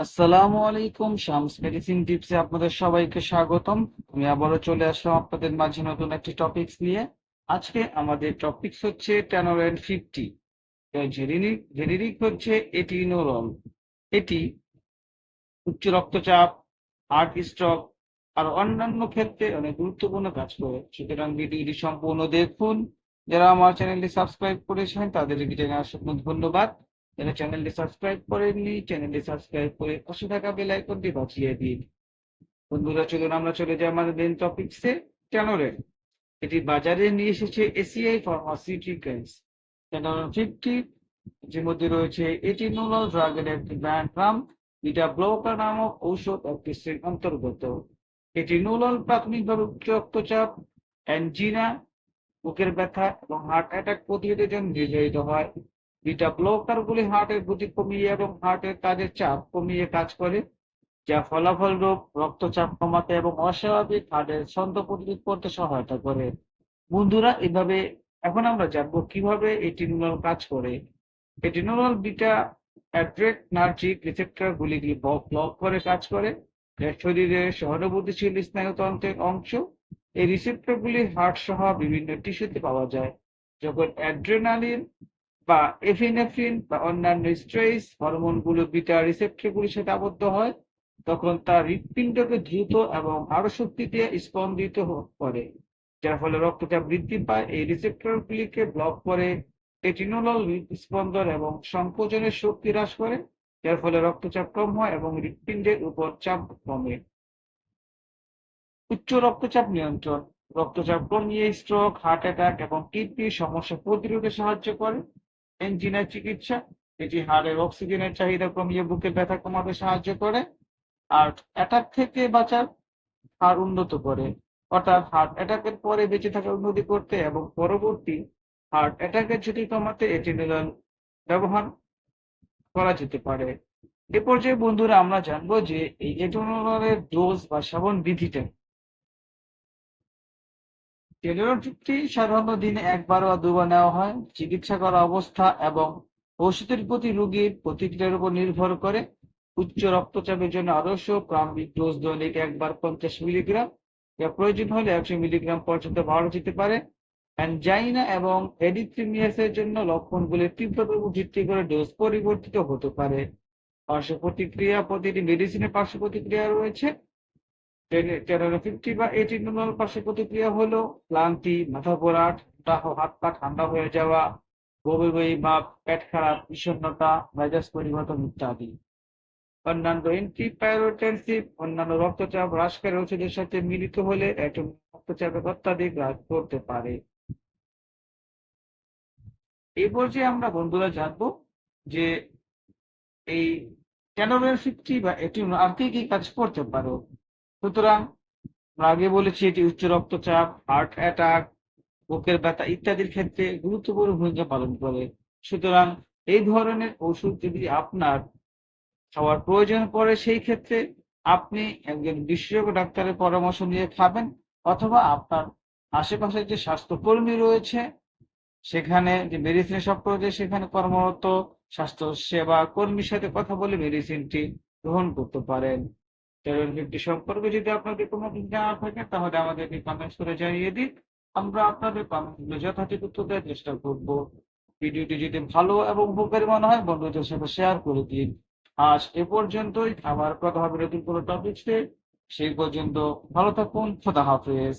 আসসালামু আলাইকুম, শামস মেডিসিন টিপসে আপনাদের সবাইকে স্বাগতম। আমি আবারও চলে আসলাম আপনাদের মাঝে নতুন একটি টপিকস নিয়ে। আজকে আমাদের টপিকস হচ্ছে টেনোরেন ফিফটি। জেনেরিক হচ্ছে এটিনোরল। এটি উচ্চ রক্তচাপ, হার্ট স্ট্রোক আর অন্যান্য ক্ষেত্রে অনেক গুরুত্বপূর্ণ কাজ করে। সুতরাং ভিডিওটি সম্পূর্ণ দেখুন। যারা আমার চ্যানেলটি সাবস্ক্রাইব করেছেন জানাই অসংখ্য ধন্যবাদ। যারা চ্যানেলটি সাবস্ক্রাইব করেননি চ্যানেলটি সাবস্ক্রাইব করে পাশে থাকা বেল আইকনটি বাজিয়ে দিন বন্ধুরা, চলুন আমরা চলে যাই আমাদের মেন টপিকসে টেনোরেন এটি বাজারে নিয়ে এসেছে এসিআই ফার্মাসিউটিক্যালস টেনোরেন ফিফটি যে মধ্যে রয়েছে এটিনোলল ড্রাগের একটি ব্র্যান্ড নাম। বিটা ব্লকার নামক ঔষধ শ্রেণির অন্তর্গত। এটিনোলল প্রাথমিকভাবে উচ্চ রক্তচাপ অ্যানজিনা বুকের ব্যথা এবং হার্ট অ্যাটাক প্রতিরোধের জন্য নির্ধারিত হয়। বিটা ব্লকার গুলি হার্টের গতি কমিয়ে এবং হার্টের কাজের চাপ কমিয়ে কাজ করে, যা ফলাফল রূপ, রক্তচাপ কমাতে এবং অস্বাভাবিক হার্টের ছন্দ প্রতিরোধ করতে সহায়তা করে। বন্ধুরা, এভাবে এখন আমরা জানব কীভাবে টিনুরল কাজ করে। টিনুরল বিটা অ্যাড্রেনার্জিক রিসেপ্টর গুলিকে ব্লক করে কাজ করে। যা শরীরের সহানুভূতিশীল স্নায়ুতন্ত্রের অংশ। এই রিসেপ্টর গুলি হার্ট সহ বিভিন্ন টিস্যুতে পাওয়া যায়। যখন অ্যাড্রেনালিন বা এফিনেফ্রিন বা অন্যান্য স্ট্রেস হরমোনগুলো বিটা রিসেপ্টরগুলির সাথে আবদ্ধ হয়, তখন তা হৃৎপিণ্ডকে দ্রুত এবং আরও শক্তি দিয়ে স্পন্দিত করে, যার ফলে রক্তচাপ বৃদ্ধি পায়। এই রিসেপ্টরগুলিকে ব্লক করে এটিনোলল হৃদস্পন্দন এবং সংকোচনের শক্তি হ্রাস করে, যার ফলে রক্তচাপ কম হয় এবং হৃৎপিণ্ডের উপর চাপ কমে। উচ্চ রক্তচাপ নিয়ন্ত্রণ, রক্তচাপ কমিয়ে স্ট্রোক হার্ট অ্যাটাক এবং কিডনির সমস্যা প্রতিরোধে সাহায্য করে। এনজিনের চিকিৎসা এটি হাড়ের অক্সিজেনের চাহিদা কমিয়ে বুকের ব্যথা কমাতে সাহায্য করে, আর অ্যাটাক থেকে বাঁচার হার উন্নত করে। অর্থাৎ হার্ট অ্যাটাকের পরে বেঁচে থাকার উন্নতি করতে এবং পরবর্তী হার্ট অ্যাটাকের ঝুঁকি কমাতে এটিনোল ব্যবহার করা যেতে পারে। এ পর্যায়ে বন্ধুরা আমরা জানব যে এই এটিনোলের ডোজ বা সেবন বিধিটা টেলিওটিপটি সাধারণত দিনে একবার বা দুবার নেওয়া হয়। চিকিৎসা করা অবস্থা এবং ওষুধের প্রতি রোগীর প্রতিক্রিয়ার উপর নির্ভর করে। উচ্চ রক্তচাপের জন্য আদর্শ প্রারম্ভিক ডোজ দৈনিক একবার পঞ্চাশ মিলিগ্রাম। যা প্রয়োজন হলে একশো মিলিগ্রাম পর্যন্ত বাড়ানো যেতে পারে। অ্যানজাইনা এবং এডিথ্রিমিয়াসের জন্য লক্ষণগুলির তীব্রতার উপর ভিত্তি করে ডোজ পরিবর্তিত হতে পারে। পার্শ্ব প্রতিক্রিয়া প্রতিটি মেডিসিনের পার্শ্ব প্রতিক্রিয়া রয়েছে। ফিফটি বা এটিনোল পার্শ্ব প্রতিক্রিয়া হলো ক্লান্তি, মাথা ঘোরা ঠান্ডা হ- হাত পা ঠান্ডা হয়ে যাওয়া বমি বমি বা পেট খারাপ, বিষণ্ণতা, মেজাজ পরিবর্তন ইত্যাদি। অন্যান্য অ্যান্টিপাইরোটেনসিভ অন্যান্য রক্তচাপ হ্রাসকারী ওষুধের সাথে মিলিত হলে একটু রক্তচাপের অত্যাধিক হ্রাস করতে পারে। এই পর্যায়ে আমরা বন্ধুরা জানব যে এই টেনোরেল ফিফটি বা এটি আর কি কি কাজ করতে পারে। সুতরাং আগে বলেছি এটি উচ্চ রক্তচাপ হার্ট অ্যাটাক বুকের ব্যথা ইত্যাদির ক্ষেত্রে গুরুত্বপূর্ণ ভূমিকা পালন করে। সুতরাং এই ধরনের ওষুধ যদি আপনার খাওয়ার প্রয়োজন পড়ে, সেই ক্ষেত্রে আপনি একজন বিশেষজ্ঞ ডাক্তারের পরামর্শ নিয়ে খাবেন অথবা আপনার আশেপাশে যে স্বাস্থ্যকর্মী রয়েছে, সেখানে যে মেডিসিন রয়েছে, সেখানে কর্মরত স্বাস্থ্য সেবা কর্মীর সাথে কথা বলে মেডিসিনটি গ্রহণ করতে পারেন। টেরোর ফিফটি সম্পর্কে যদি আপনাদের কোনো জানার থাকে, তাহলে আমাদেরকে কমেন্টস করে জানিয়ে দিন। আমরা আপনাদের কমেন্টগুলো যথাযথ উত্তর দেওয়ার চেষ্টা করব। ভিডিওটি যদি ভালো এবং উপকারী মনে হয়, বন্ধুদের সাথে শেয়ার করে দিন। আজ এ পর্যন্তই। আবার কথা হবে নতুন কোনো টপিকসে সেই পর্যন্ত ভালো থাকুন। খোদা হাফেজ।